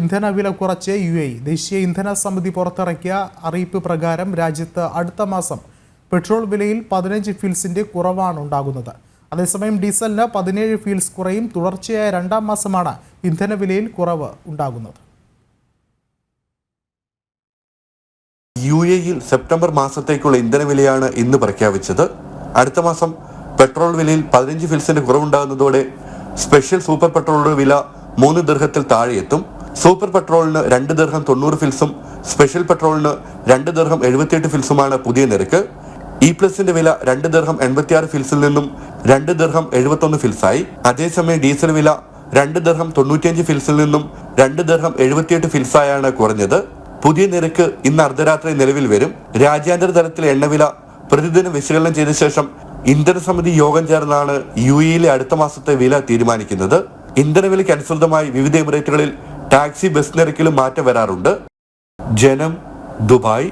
ഇന്ധന വില കുറച്ച് യു എ ദേശീയ ഇന്ധന സമിതി പുറത്തിറക്കിയ അറിയിപ്പ് പ്രകാരം രാജ്യത്ത് അടുത്ത മാസം പെട്രോൾ വിലയിൽ പതിനഞ്ച് ഫീൽസിന്റെ കുറവാണ് ഉണ്ടാകുന്നത്. അതേസമയം ഡീസലിന് പതിനേഴ് ഫീൽസ് കുറയും. തുടർച്ചയായ രണ്ടാം മാസമാണ് ഇന്ധന വിലയിൽ കുറവ് ഉണ്ടാകുന്നത്. യു എയിൽ സെപ്റ്റംബർ മാസത്തേക്കുള്ള ഇന്ധന വിലയാണ് ഇന്ന് പ്രഖ്യാപിച്ചത്. അടുത്ത മാസം പെട്രോൾ വിലയിൽ പതിനഞ്ച് ഫിൽസിന്റെ കുറവുണ്ടാകുന്നതോടെ സ്പെഷ്യൽ സൂപ്പർ പെട്രോളിന്റെ വില മൂന്ന് ദീർഘത്തിൽ താഴെയെത്തും. സൂപ്പർ പെട്രോളിന് രണ്ട് ദീർഘം തൊണ്ണൂറ് ഫിൽസും സ്പെഷ്യൽ പെട്രോളിന് രണ്ട് ദീർഘം എഴുപത്തിയെട്ട് ഫിൽസുമാണ് പുതിയ നിരക്ക്. ഇ പ്ലസിന്റെ വില രണ്ട് ദീർഘം എൺപത്തിയാറ് ഫിൽസിൽ നിന്നും രണ്ട് ദീർഘം എഴുപത്തൊന്ന് ഫിൽസായി. അതേസമയം ഡീസൽ വില രണ്ട് ദീർഘം തൊണ്ണൂറ്റിയഞ്ച് ഫിൽസിൽ നിന്നും രണ്ട് ദീർഘം എഴുപത്തിയെട്ട് ഫിൽസായാണ് കുറഞ്ഞത്. പുതിയ നിരക്ക് ഇന്ന് അർദ്ധരാത്രി നിലവിൽ വരും. രാജ്യാന്തര തലത്തിലെ എണ്ണവില പ്രതിദിനം വിശകലനം ചെയ്ത ശേഷം ഇന്ധന സമിതി യോഗം ചേർന്നാണ് യു എയിലെ അടുത്ത മാസത്തെ വില തീരുമാനിക്കുന്നത്. ഇന്ധനവിലയ്ക്ക് അനുസൃതമായി വിവിധ എമിറേറ്റുകളിൽ ടാക്സി ബസ് നിരക്കിലും മാറ്റം വരാറുണ്ട്. ജനം ദുബായ്